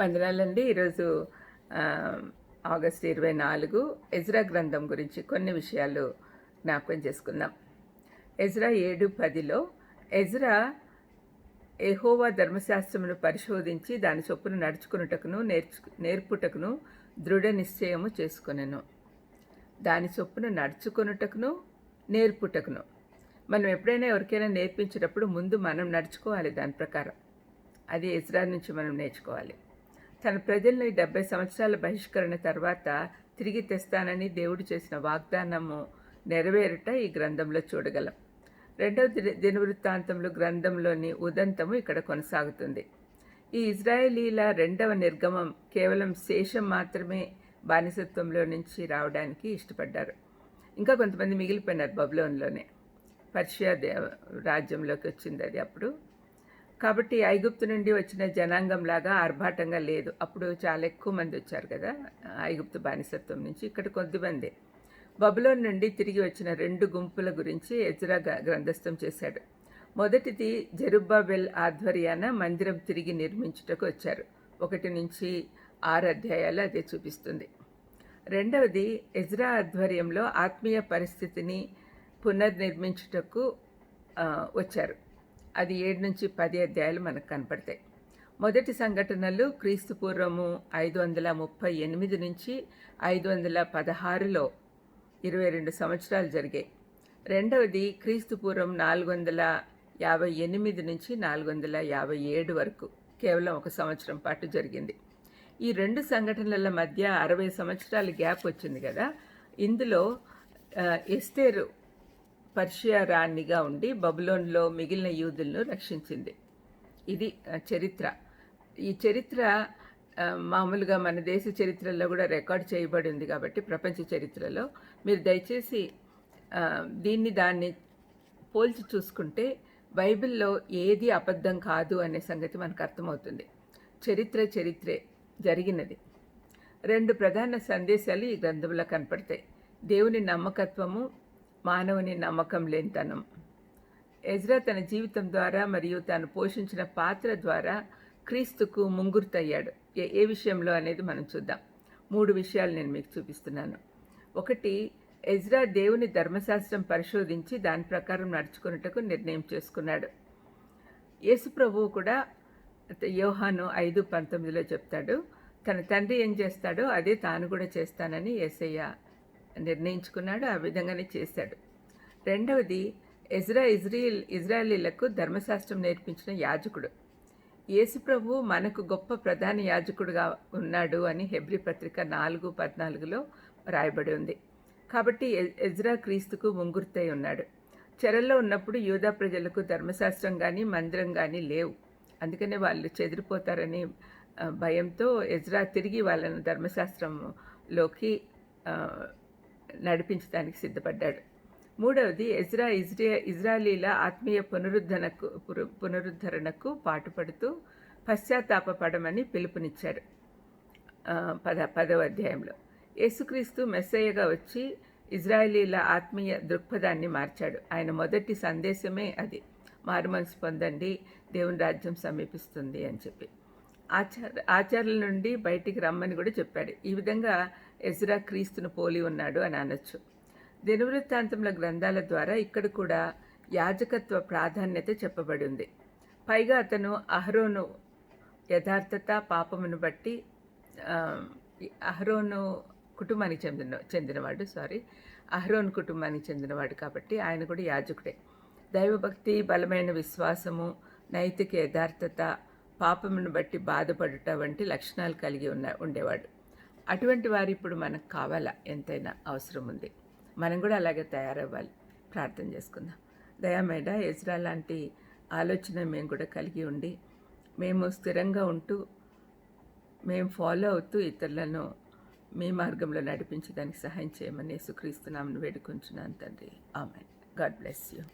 వందనాలండి ఈరోజు ఆగస్ట్ ఇరవై నాలుగు ఎజ్రా గ్రంథం గురించి కొన్ని విషయాలు జ్ఞాపకం చేసుకుందాం. ఎజ్రా ఏడు పదిలో ఎజ్రా ఎహోవా ధర్మశాస్త్రమును పరిశోధించి దాని చొప్పున నడుచుకున్నటకును నేర్చు నేర్పుటకును దృఢ నిశ్చయము చేసుకునేను. దాని చొప్పున నడుచుకున్నటకును నేర్పుటకును. మనం ఎప్పుడైనా ఎవరికైనా నేర్పించేటప్పుడు ముందు మనం నడుచుకోవాలి దాని ప్రకారం. అది ఇజ్రాయల్ నుంచి మనం నేర్చుకోవాలి. తన ప్రజల్ని డెబ్బై సంవత్సరాల బహిష్కరణ తర్వాత తిరిగి తెస్తానని దేవుడు చేసిన వాగ్దానము నెరవేరుట ఈ గ్రంథంలో చూడగలం. రెండవ దినవృత్తాంతంలో గ్రంథంలోని ఉదంతము ఇక్కడ కొనసాగుతుంది. ఈ ఇజ్రాయేలీల రెండవ నిర్గమం కేవలం శేషం మాత్రమే బానిసత్వంలో నుంచి రావడానికి ఇష్టపడ్డారు. ఇంకా కొంతమంది మిగిలిపోయినారు బబులోన్లోనే. పర్షియా దేవ రాజ్యంలోకి వచ్చింది అది అప్పుడు. కాబట్టి ఐగుప్తు నుండి వచ్చిన జనాంగం లాగా ఆర్భాటంగా లేదు. అప్పుడు చాలా ఎక్కువ మంది వచ్చారు కదా ఐగుప్తు బానిసత్వం నుంచి. ఇక్కడ కొద్దిమంది బబులోన్ నుండి తిరిగి వచ్చిన రెండు గుంపుల గురించి ఎజ్రా గ్రంథస్థం చేశాడు. మొదటిది జరుబ్బాబెల్ ఆధ్వర్యాన మందిరం తిరిగి నిర్మించుటకు వచ్చారు. ఒకటి నుంచి ఆరు అధ్యాయాలు అదే చూపిస్తుంది. రెండవది ఎజ్రా ఆధ్వర్యంలో ఆత్మీయ పరిస్థితిని పునర్నిర్మించుటకు వచ్చారు. అది ఏడు నుంచి పది అధ్యాయాలు మనకు కనపడతాయి. మొదటి సంఘటనలు క్రీస్తుపూర్వము ఐదు వందల ముప్పై ఎనిమిది నుంచి ఐదు వందల పదహారులో ఇరవై రెండు సంవత్సరాలు జరిగాయి. రెండవది క్రీస్తుపూర్వం నాలుగు వందల యాభై ఎనిమిది నుంచి నాలుగు వందల యాభై ఏడు వరకు కేవలం ఒక సంవత్సరం పాటు జరిగింది. ఈ రెండు సంఘటనల మధ్య అరవై సంవత్సరాల గ్యాప్ వచ్చింది కదా. ఇందులో ఎస్తేరు పర్షియా రాణిగా ఉండి బబులోన్లో మిగిలిన యూదులను రక్షించింది. ఇది చరిత్ర. ఈ చరిత్ర మామూలుగా మన దేశ చరిత్రలో కూడా రికార్డ్ చేయబడి ఉంది కాబట్టి ప్రపంచ చరిత్రలో. మీరు దయచేసి దీన్ని దాన్ని పోల్చి చూసుకుంటే బైబిల్లో ఏది అబద్ధం కాదు అనే సంగతి మనకు అర్థమవుతుంది. చరిత్ర చరిత్రే జరిగినది. రెండు ప్రధాన సందేశాలు ఈ గ్రంథంలో కనపడతాయి. దేవుని నమ్మకత్వము మానవుని నమ్మకం లేనితనం. ఎజ్రా తన జీవితం ద్వారా మరియు తాను పోషించిన పాత్ర ద్వారా క్రీస్తుకు ముంగుర్తయ్యాడు. ఏ ఏ విషయంలో అనేది మనం చూద్దాం. మూడు విషయాలు నేను మీకు చూపిస్తున్నాను. ఒకటి ఎజ్రా దేవుని ధర్మశాస్త్రం పరిశోధించి దాని ప్రకారం నడుచుకున్నట్టుకు నిర్ణయం చేసుకున్నాడు. యేసు ప్రభువు కూడా యోహాను ఐదు పంతొమ్మిదిలో చెప్తాడు తన తండ్రి ఏం చేస్తాడో అదే తాను కూడా చేస్తానని ఏసయ్య నిర్ణయించుకున్నాడు ఆ విధంగానే చేశాడు. రెండవది ఇజ్రా ఇజ్రాయిల్ ఇజ్రాయలీలకు ధర్మశాస్త్రం నేర్పించిన యాజకుడు. యేసుప్రభు మనకు గొప్ప ప్రధాన యాజకుడుగా ఉన్నాడు అని హెబ్రి పత్రిక నాలుగు పద్నాలుగులో రాయబడి ఉంది. కాబట్టి ఎజ్రా క్రీస్తుకు ముంగుర్తై ఉన్నాడు. చెరల్లో ఉన్నప్పుడు యూదా ప్రజలకు ధర్మశాస్త్రం కానీ మందిరం కానీ లేవు. అందుకనే వాళ్ళు చెదిరిపోతారని భయంతో ఎజ్రా తిరిగి వాళ్ళను ధర్మశాస్త్రంలోకి నడిపించడానికి సిద్ధపడ్డాడు. మూడవది ఎజ్రా ఇజ్రా ఇజ్రాయలీల ఆత్మీయ పునరుద్ధరణకు పునరుద్ధరణకు పాటుపడుతూ పశ్చాత్తాపడమని పిలుపునిచ్చాడు. పద పదవ అధ్యాయంలో. యేసుక్రీస్తు మెస్సయ్యగా వచ్చి ఇజ్రాయలీల ఆత్మీయ దృక్పథాన్ని మార్చాడు. ఆయన మొదటి సందేశమే అది. మారుమనసు పొందండి దేవుని రాజ్యం సమీపిస్తుంది అని చెప్పి. ఆచార ఆచార్యుల నుండి బయటికి రమ్మని కూడా చెప్పాడు. ఈ విధంగా ఎజ్రా క్రీస్తును పోలి ఉన్నాడు అని అనొచ్చు. దినవృత్తాంతముల గ్రంథాల ద్వారా ఇక్కడ కూడా యాజకత్వ ప్రాధాన్యత చెప్పబడి ఉంది. పైగా అతను అహరోను యథార్థత పాపమును బట్టి అహరోను కుటుంబానికి చెందిన చెందినవాడు సారీ అహరోన్ కుటుంబానికి చెందినవాడు కాబట్టి ఆయన కూడా యాజకుడే. దైవభక్తి బలమైన విశ్వాసము నైతిక యథార్థత పాపమును బట్టి బాధపడుట వంటి లక్షణాలు కలిగి ఉన్న ఉండేవాడు. అటువంటి వారు ఇప్పుడు మనకు కావాలా? ఎంతైనా అవసరం ఉంది. మనం కూడా అలాగే తయారవ్వాలి. ప్రార్థన చేసుకుందాం. దయామేడ ఎజ్రా లాంటి ఆలోచన మేము కూడా కలిగి ఉండి మేము స్థిరంగా ఉంటూ మేము ఫాలో అవుతూ ఇతరులను మీ మార్గంలో నడిపించడానికి సహాయం చేయమని సుక్రీస్తున్నామని వేడుకుంటున్నాను తండ్రి. ఆమె గాడ్ బ్లెస్ యూ